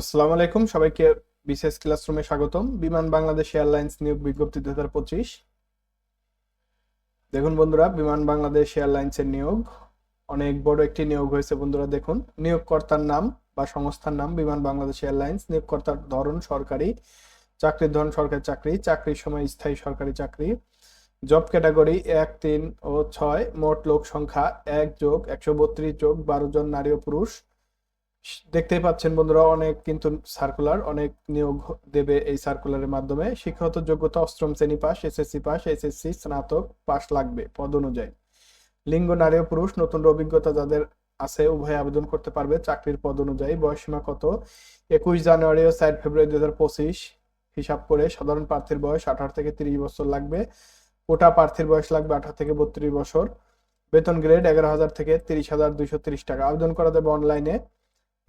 আসসালামু আলাইকুম, সবাইকে বিশেষ ক্লাসরুমে স্বাগতম। বিমান বাংলাদেশ এয়ারলাইন্স নিয়োগ বিজ্ঞপ্তি দু হাজার পঁচিশ। দেখুন বন্ধুরা, বিমান বাংলাদেশ এয়ারলাইন্সের নিয়োগ। অনেক বড় একটি নিয়োগ হয়েছে বন্ধুরা, দেখুন। নিয়োগকর্তার নাম বা সংস্থার নাম বিমান বাংলাদেশ এয়ারলাইন্স। নিয়োগকর্তার ধরন সরকারি, চাকরির ধরন সরকারি চাকরি, চাকরির সময় স্থায়ী সরকারি চাকরি। জব ক্যাটাগরি এক, তিন ও ছয়, মোট লোক সংখ্যা এক যোগ একশো বত্রিশ যোগ বারো জন নারী ও পুরুষ। দেখতেই পাচ্ছেন বন্ধুরা, অনেক কিন্তু সার্কুলার অনেক নিয়োগ দেবে এই সার্কুলারের মাধ্যমে। শিক্ষাগত যোগ্যতা অষ্টম শ্রেণি পাস এসএসসি পাস এসএসসি স্নাতক পাস লাগবে পদ অনুযায়ী। লিঙ্গ, নারী ও পুরুষ, নতুন অভিজ্ঞতা যাদের আছে, উভয় আবেদন করতে পারবে চাকরির পদ অনুযায়ী। বয়সীমা কত? একুশ জানুয়ারি ও সাত ফেব্রুয়ারি দুই হাজার পঁচিশ। হিসাব করে সাধারণ প্রার্থীর বয়স আঠারো থেকে তিরিশ বছর লাগবে। কোটা প্রার্থীর বয়স লাগবে আঠারো থেকে বত্রিশ বছর। বেতন গ্রেড এগারো হাজার থেকে তিরিশ হাজার দুইশো তিরিশ টাকা। আবেদন করা যাবে অনলাইনে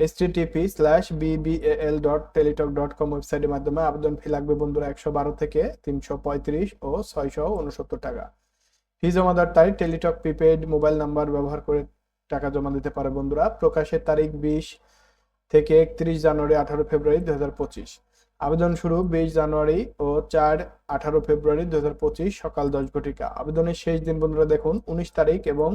http slash BBL dot Teletalk dot com ওয়েবসাইটের মাধ্যমে আবেদন ফি লাগবে বন্ধুরা একশো বারো থেকে তিনশো পঁয়ত্রিশ ও ছয়শো উনসত্তর টাকা। ফি জমা দেওয়ার তারিখ টেলিটক প্রিপেড মোবাইল নাম্বার ব্যবহার করে টাকা জমা দিতে পারে বন্ধুরা। প্রকাশের তারিখ বিশ থেকে একত্রিশ জানুয়ারি আঠারো ফেব্রুয়ারি দু হাজার পঁচিশ। আবেদন শুরু বিশ জানুয়ারি ও চার আঠারো ফেব্রুয়ারি দু হাজার পঁচিশ সকাল দশ ঘটিকা। আবেদনের শেষ দিন বন্ধুরা দেখুন, উনিশ তারিখ এবং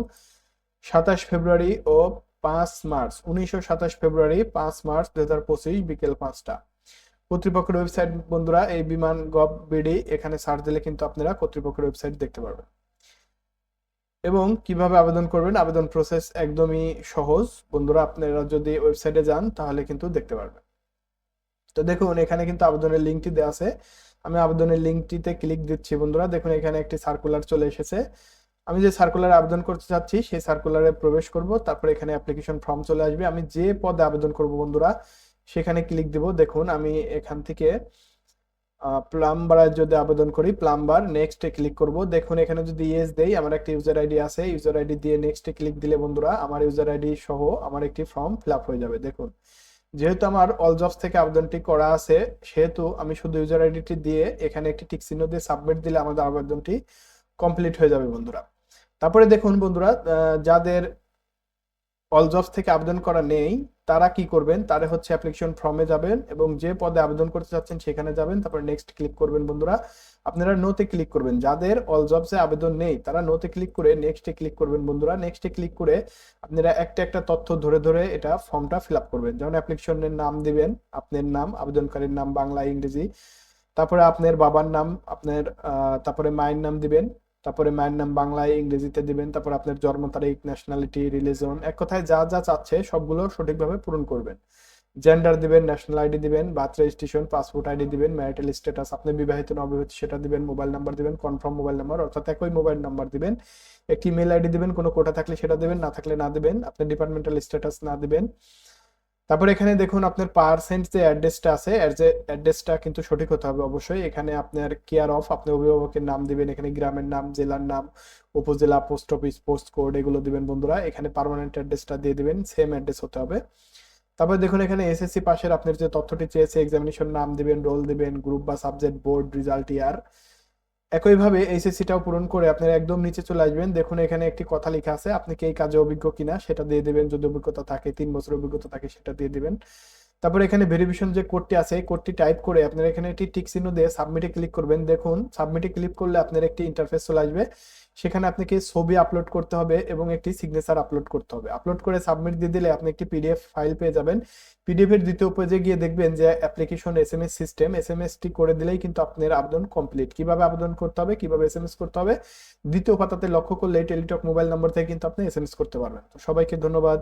সাতাশ ফেব্রুয়ারি ও পাঁচ মার্চ, উনিশশো সাতাশ ফেব্রুয়ারি, পাঁচ মার্চ, দুই হাজার পঁচিশ, বিকেল পাঁচটা। কর্তৃপক্ষের ওয়েবসাইট, বন্ধুরা, এই বিমান গভ বিডি, এখানে সার্চ দিলে কিন্তু আপনারা কর্তৃপক্ষের ওয়েবসাইট দেখতে পারবেন। এবং কীভাবে আবেদন করবেন? আবেদন প্রসেস একদমই সহজ। বন্ধুরা, আপনারা যদি ওয়েবসাইটে যান, তাহলে কিন্তু দেখতে পারবেন। তো দেখুন, এখানে কিন্তু আবেদনের লিঙ্কটি দেওয়া আছে। আমি আবেদনের লিঙ্কটিতে ক্লিক দিচ্ছি, বন্ধুরা। দেখুন, এখানে একটি সার্কুলার চলে এসেছে। আমি যে সার্কুলারে আবেদন করতে চাচ্ছি সেই সার্কুলারে প্রবেশ করব, তারপর এখানে অ্যাপ্লিকেশন ফর্ম চলে আসবে। আমি যে পদে আবেদন করব বন্ধুরা, সেখানে ক্লিক দিব। দেখুন, আমি এখান থেকে প্লাম্বারের যদি আবেদন করি প্লাম্বার নেক্সটে ক্লিক করব। দেখুন, এখানে যদি ইয়েস দেই, আমার একটা ইউজার আইডি আছে। ইউজার আইডি দিয়ে নেক্সটে ক্লিক দিলে বন্ধুরা, আমার ইউজার আইডি সহ আমার একটি ফর্ম ফিল হয়ে যাবে। দেখুন, যেহেতু আমার অল জবস থেকে আবেদনটি করা আছে, সেহেতু আমি শুধু ইউজার আইডিটি দিয়ে এখানে একটি টিক চিহ্ন দিয়ে সাবমিট দিলে আমাদের আবেদনটি কমপ্লিট হয়ে যাবে বন্ধুরা। তারপরে দেখুন বন্ধুরা যাদের অল জবস থেকে আবেদন করা নেই, তারা কি করবেন? তারা হচ্ছে অ্যাপ্লিকেশন ফর্মে যাবেন এবং যে পদে আবেদন করতে চাচ্ছেন সেখানে যাবেন। তারপর নেক্সট ক্লিক করবেন বন্ধুরা। আপনারা নোতে ক্লিক করবেন। যাদের অল জবসে আবেদন নেই, তারা নোতে ক্লিক করে নেক্সটে ক্লিক করবেন বন্ধুরা। নেক্সটে ক্লিক করে আপনারা একটা একটা তথ্য ধরে ধরে এটা ফর্মটা ফিল আপ করবেন। যেমন অ্যাপ্লিকেশনের নাম দিবেন, আপনার নাম, আবেদনকারীর নাম, বাংলা, ইংরেজি। তারপরে আপনার বাবার নাম, আপনার তারপরে মায়ের নাম দিবেন। তারপরে মায়ের নাম বাংলায় ইংরেজিতে দিবেন, তারপর আপনার জন্ম তারিখ ন্যাশনালিটি রিলিজন এক কথায় যা যা চাচ্ছে সবগুলো সঠিকভাবে পূরণ করবেন। জেন্ডার দিবেন ন্যাশনাল আইডি দিবেন বার্থ রেজিস্ট্রেশন পাসপোর্ট আইডি দিবেন ম্যারিটাল স্ট্যাটাস আপনি বিবাহিত না অবিবাহিত সেটা দিবেন মোবাইল নাম্বার দিবেন কনফার্ম মোবাইল নাম্বার অর্থাৎ একই মোবাইল নাম্বার দিবেন। একটি মেল আইডি দিবেন, কোনো কোটা থাকলে সেটা দিবেন, না থাকলে না দিবেন। আপনার ডিপার্টমেন্টাল স্ট্যাটাস না দিবেন। তারপর এখানে দেখুন আপনার পার্সেন্ট যে অ্যাড্রেসটা আছে অ্যাড্রেসটা কিন্তু সঠিক হতে হবে অবশ্যই। এখানে আপনার কেয়ার অফ আপনি অভিভাবকের নাম দিবেন, এখানে গ্রামের নাম, জেলার নাম, উপজেলা পোস্ট অফিস পোস্ট কোড এগুলো দিবেন বন্ধুরা। এখানে পার্মানেন্ট অ্যাড্রেসটা দিয়ে দিবেন সেম অ্যাড্রেস হতে হবে। তারপর দেখুন এখানে এসএসসি পাশের আপনার যে তথ্যটি চেয়েছে এক্সামিনেশন নাম দিবেন রোল দিবেন গ্রুপ বা সাবজেক্ট বোর্ড রেজাল্ট ইয়ার একইভাবে এইচএসসিটাও পূরণ করে আপনারা একদম নিচে চলে আসবেন। দেখুন, এখানে একটি কথা লেখা আছে, আপনি কি এই কাজে অভিজ্ঞ কিনা? সেটা দিয়ে দেবেন। যদি অভিজ্ঞতা থাকে, তিন বছর অভিজ্ঞতা থাকে, সেটা দিয়ে দিবেন। তারপর এখানে ভেরিফিকেশন যে কোডটি আছে এই কোডটি টাইপ করে আপনারা এখানে একটি টিক চিহ্ন দিয়ে সাবমিটে ক্লিক করবেন। দেখুন সাবমিটে ক্লিক করলে আপনার একটি ইন্টারফেস চলে আসবে। সেখানে আপনাকে ছবি আপলোড করতে হবে এবং একটি সিগনেচার আপলোড করতে হবে। আপলোড করে সাবমিট দিয়ে দিলে আপনি একটি পিডিএফ ফাইল পেয়ে যাবেন। পিডিএফ এর দ্বিতীয় পেজে গিয়ে দেখবেন যে application S M S system S M S T করে দিলেই কিন্তু আপনার আবেদন কমপ্লিট কীভাবে আবেদন করতে হবে, কীভাবে এস এম এস করতে হবে, দ্বিতীয় পাতাতে লক্ষ্য করলে টেলিটক মোবাইল নম্বর থেকে কিন্তু আপনি এস এম এস করতে পারবেন। তো সবাইকে ধন্যবাদ।